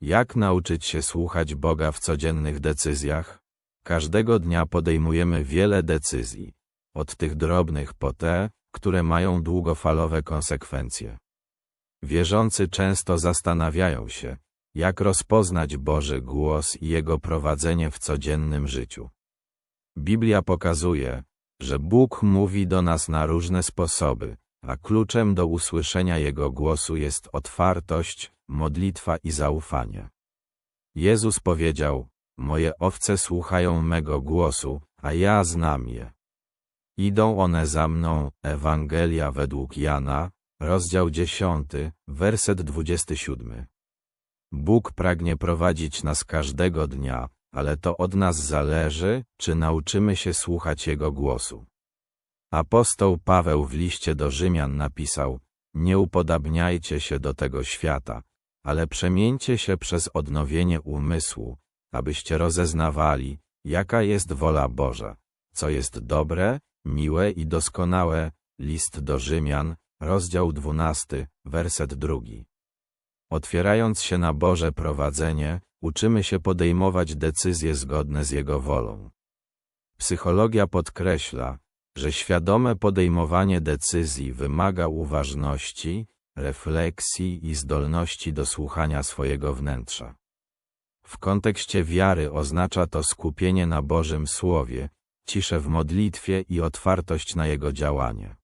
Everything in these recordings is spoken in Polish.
Jak nauczyć się słuchać Boga w codziennych decyzjach? Każdego dnia podejmujemy wiele decyzji, od tych drobnych po te, które mają długofalowe konsekwencje. Wierzący często zastanawiają się, jak rozpoznać Boży głos i Jego prowadzenie w codziennym życiu. Biblia pokazuje, że Bóg mówi do nas na różne sposoby, a kluczem do usłyszenia Jego głosu jest otwartość, modlitwa i zaufanie. Jezus powiedział, moje owce słuchają mego głosu, a ja znam je. Idą one za mną, Ewangelia według Jana, rozdział 10, werset 27. Bóg pragnie prowadzić nas każdego dnia, ale to od nas zależy, czy nauczymy się słuchać Jego głosu. Apostoł Paweł w liście do Rzymian napisał, nie upodabniajcie się do tego świata, ale przemieńcie się przez odnowienie umysłu, abyście rozeznawali, jaka jest wola Boża, co jest dobre, miłe i doskonałe. List do Rzymian, rozdział 12, werset 2. Otwierając się na Boże prowadzenie, uczymy się podejmować decyzje zgodne z Jego wolą. Psychologia podkreśla, że świadome podejmowanie decyzji wymaga uważności, refleksji i zdolności do słuchania swojego wnętrza. W kontekście wiary oznacza to skupienie na Bożym Słowie, ciszę w modlitwie i otwartość na Jego działanie.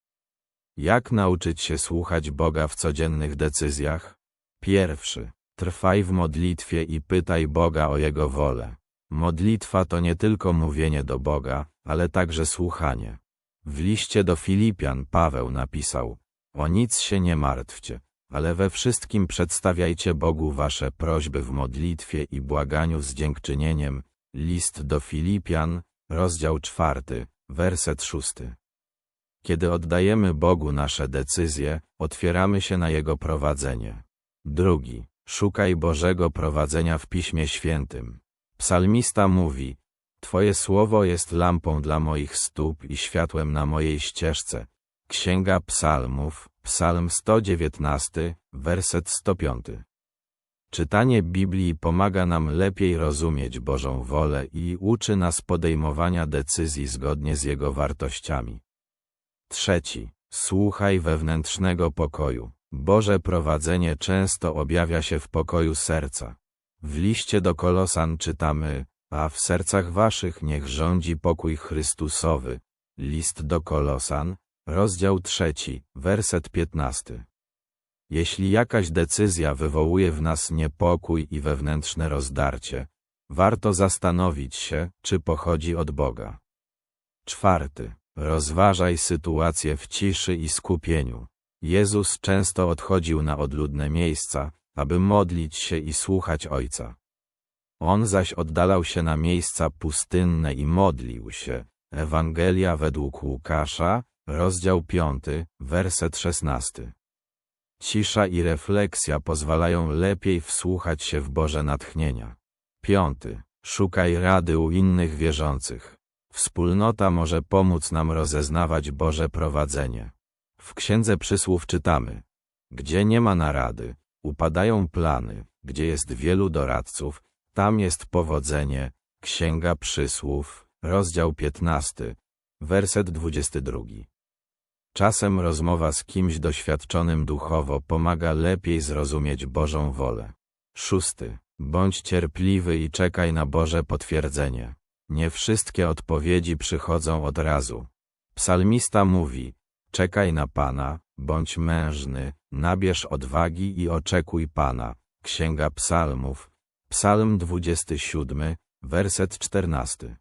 Jak nauczyć się słuchać Boga w codziennych decyzjach? Pierwszy. Trwaj w modlitwie i pytaj Boga o Jego wolę. Modlitwa to nie tylko mówienie do Boga, ale także słuchanie. W liście do Filipian Paweł napisał, o nic się nie martwcie, ale we wszystkim przedstawiajcie Bogu wasze prośby w modlitwie i błaganiu z dziękczynieniem. List do Filipian, rozdział czwarty, werset szósty. Kiedy oddajemy Bogu nasze decyzje, otwieramy się na Jego prowadzenie. Drugi. Szukaj Bożego prowadzenia w Piśmie Świętym. Psalmista mówi, Twoje słowo jest lampą dla moich stóp i światłem na mojej ścieżce. Księga Psalmów, Psalm 119, werset 105. Czytanie Biblii pomaga nam lepiej rozumieć Bożą wolę i uczy nas podejmowania decyzji zgodnie z Jego wartościami. Trzeci. Słuchaj wewnętrznego pokoju. Boże prowadzenie często objawia się w pokoju serca. W liście do Kolosan czytamy, a w sercach waszych niech rządzi pokój Chrystusowy. List do Kolosan, rozdział trzeci, werset piętnasty. Jeśli jakaś decyzja wywołuje w nas niepokój i wewnętrzne rozdarcie, warto zastanowić się, czy pochodzi od Boga. Czwarty. Rozważaj sytuację w ciszy i skupieniu. Jezus często odchodził na odludne miejsca, aby modlić się i słuchać Ojca. On zaś oddalał się na miejsca pustynne i modlił się. Ewangelia według Łukasza, rozdział 5, werset 16. Cisza i refleksja pozwalają lepiej wsłuchać się w Boże natchnienia. Piąty. Szukaj rady u innych wierzących. Wspólnota może pomóc nam rozeznawać Boże prowadzenie. W Księdze Przysłów czytamy, gdzie nie ma narady, upadają plany, gdzie jest wielu doradców, tam jest powodzenie. Księga Przysłów, rozdział 15, werset 22. Czasem rozmowa z kimś doświadczonym duchowo pomaga lepiej zrozumieć Bożą wolę. Szósty. Bądź cierpliwy i czekaj na Boże potwierdzenie. Nie wszystkie odpowiedzi przychodzą od razu. Psalmista mówi, czekaj na Pana, bądź mężny, nabierz odwagi i oczekuj Pana. Księga Psalmów, Psalm 27, werset 14.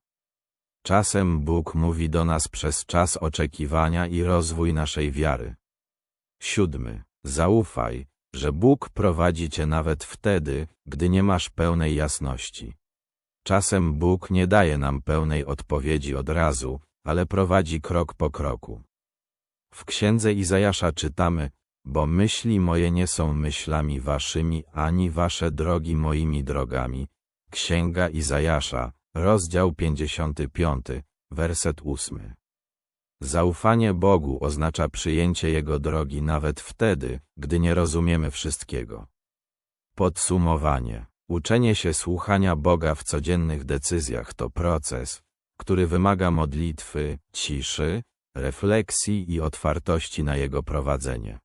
Czasem Bóg mówi do nas przez czas oczekiwania i rozwój naszej wiary. Siódmy. Zaufaj, że Bóg prowadzi cię nawet wtedy, gdy nie masz pełnej jasności. Czasem Bóg nie daje nam pełnej odpowiedzi od razu, ale prowadzi krok po kroku. W księdze Izajasza czytamy, bo myśli moje nie są myślami waszymi, ani wasze drogi moimi drogami. Księga Izajasza, rozdział 55, werset 8. Zaufanie Bogu oznacza przyjęcie Jego drogi nawet wtedy, gdy nie rozumiemy wszystkiego. Podsumowanie. Uczenie się słuchania Boga w codziennych decyzjach to proces, który wymaga modlitwy, ciszy, refleksji i otwartości na Jego prowadzenie.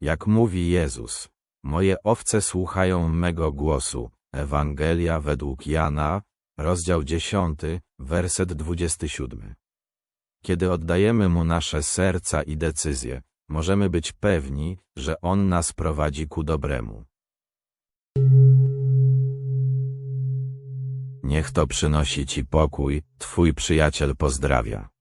Jak mówi Jezus, moje owce słuchają mego głosu. Ewangelia według Jana, rozdział 10, werset 27. Kiedy oddajemy Mu nasze serca i decyzje, możemy być pewni, że On nas prowadzi ku dobremu. Niech to przynosi Ci pokój, Twój przyjaciel pozdrawia.